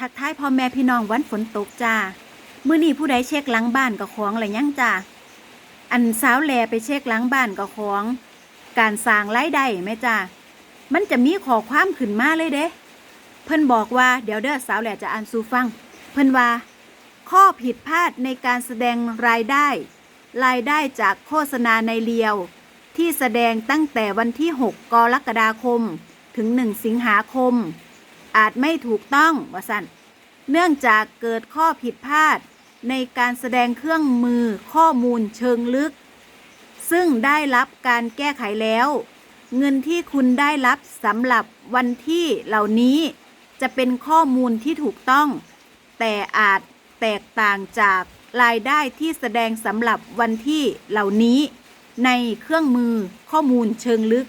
ทักทายพ่อแม่พี่น้องวันฝนตกจ้ามื้อนี้ผู้ใดเช็คหลังบ้านก็ของอะไรยังจ้าอันสาวแลไปเช็คหลังบ้านก็ของ การสร้างรายได้ไหมจ้ามันจะมีข้อความขึ้นมาเลยเด้ เพิ่นบอกว่าเดี๋ยวเด้อสาวแหล่จะอ่านสู่ฟัง เพิ่นว่า ข้อผิดพลาดในการแสดงรายได้ รายได้จากโฆษณาในเรียว ที่แสดงตั้งแต่วันที่ 6 กรกฎาคม ถึง 1 สิงหาคม อาจไม่ถูกต้องว่าสันเนื่องจากเกิดข้อผิดพลาดในการแสดงเครื่องมือข้อมูลเชิงลึก ซึ่งได้รับการแก้ไขแล้ว เงินที่คุณได้รับสำหรับวันที่เหล่านี้จะเป็นข้อมูลที่ถูกต้อง แต่อาจแตกต่างจากรายได้ที่แสดงสำหรับวันที่เหล่านี้ ในเครื่องมือข้อมูลเชิงลึก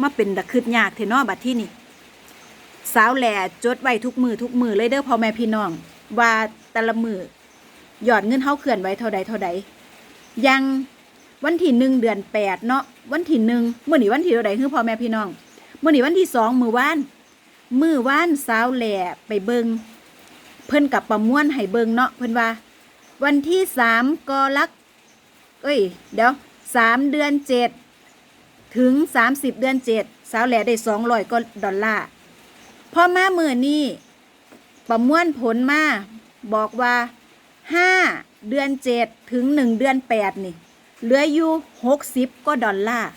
มาเป็นตะคืดยากเทนอบัดที่นี่สาวแหล่จดไว้ทุกมือทุกมือเลยเด้อพ่อแม่พี่น้อง ว่าแต่ละมือหยอดเงินเฮาเขื่อนไว้เท่าใดเท่าใดยังวันที่หนึ่งเดือนแปดเนาะวันที่หนึ่งเมื่อนี้วันที่เท่าใดคือพ่อแม่พี่น้องเมื่อนี้วันที่สองมือว่านมือว่านสาวแหล่ไปเบิงเพิ่นกับประมวลให้เบิงเนาะเพิ่นว่า วันที่สามกรักเอ้ย เดี๋ยวสามเดือนเจ็ด ถึงสามสิบเดือนเจ็ดสาวแหล่ได้สองร้อยก็ดอลลาร์พอมาเมื่อนี้ประมวลผลมาบอกว่าห้าเดือนเจ็ดถึงหนึ่งเดือนแปดนี่ เหลืออยู่หกสิบก็ดอลลาร์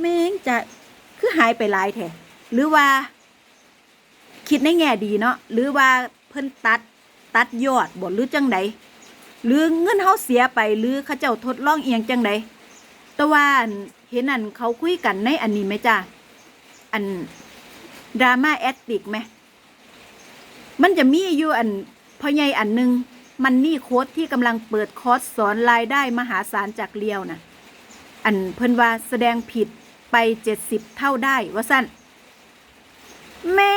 แม่งจะคือหายไปหลายแท้หรือว่า คิดในแง่ดีเนาะหรือว่าเพิ่นตัดตัดยอดบ่หรือจังใดหรือเงินเฮาเสียไปหรือเขาเจ้าทดลองเอียงจังใด แต่ว่าอันเห็นอันเขาคุยกันในอันนี้ไหมจ้าอันดราม่าแอดติกไหมมันจะมีอยู่อันพ่อใหญ่อันหนึ่งมันนี่โค้ดที่กำลังเปิดคอร์สสอนรายได้มหาศาลจากเลียวนะอันเพิ่นว่าแสดงผิดไปเจ็ดสิบเท่าได้ว่าสั้นแม่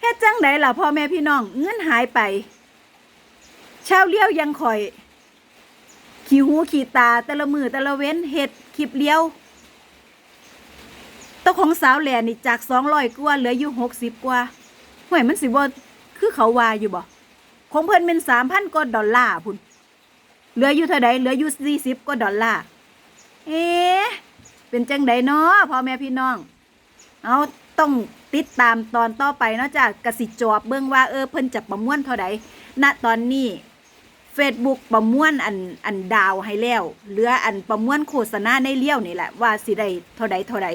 เฮ็ดจังไดล่ะพ่อแม่พี่น้องเงินหายไป ชาวเลี้ยวยังคอย ขี่หูขี่ตาแต่ละมือแต่ละเว้นเห็ดคลิปเลี้ยวตัวของสาวแหล่นี่จากสองร้อยกว่าเหลืออยู่หกสิบกว่าห่วยมันสิบ่คือเขาวาอยู่บ่ของเพิ่นเป็นสามพันกว่าดอลลาร์พุ่นเหลืออยู่เท่าใดเหลืออยู่สี่สิบกว่าดอลลาร์เอ๊ะเป็นจังไดเนาะพ่อแม่พี่น้อง เอาต้องติดตามตอนต่อไปเนาะจ้ะกสิจอบเบิ่งว่าเออเพิ่นจะประมวลเท่าใดณตอนนี้ Facebook ประมวลอันอันดาวให้แล้วเหลืออันประมวลโฆษณาในเลี้ยวนี่แหละว่าสิได้เท่าใดเท่าใด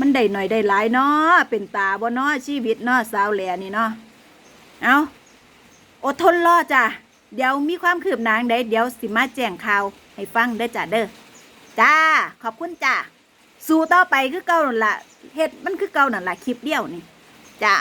มันได้หน่อยได้หลายเนาะเป็นตาบ่เนาะชีวิตเนาะสาวแหล่นี่เนาะเอาอดทนรอจ้ะเดี๋ยวมีความคืบหน้าใดเดี๋ยวสิมาแจ้งข่าวให้ฟังเด้จ้ะเด้อจ้าขอบคุณจ้าสู้ต่อไปคือเก่านั่นละเฮ็ดมันคือเก่านั่นละคลิปเดียวนี่จ้า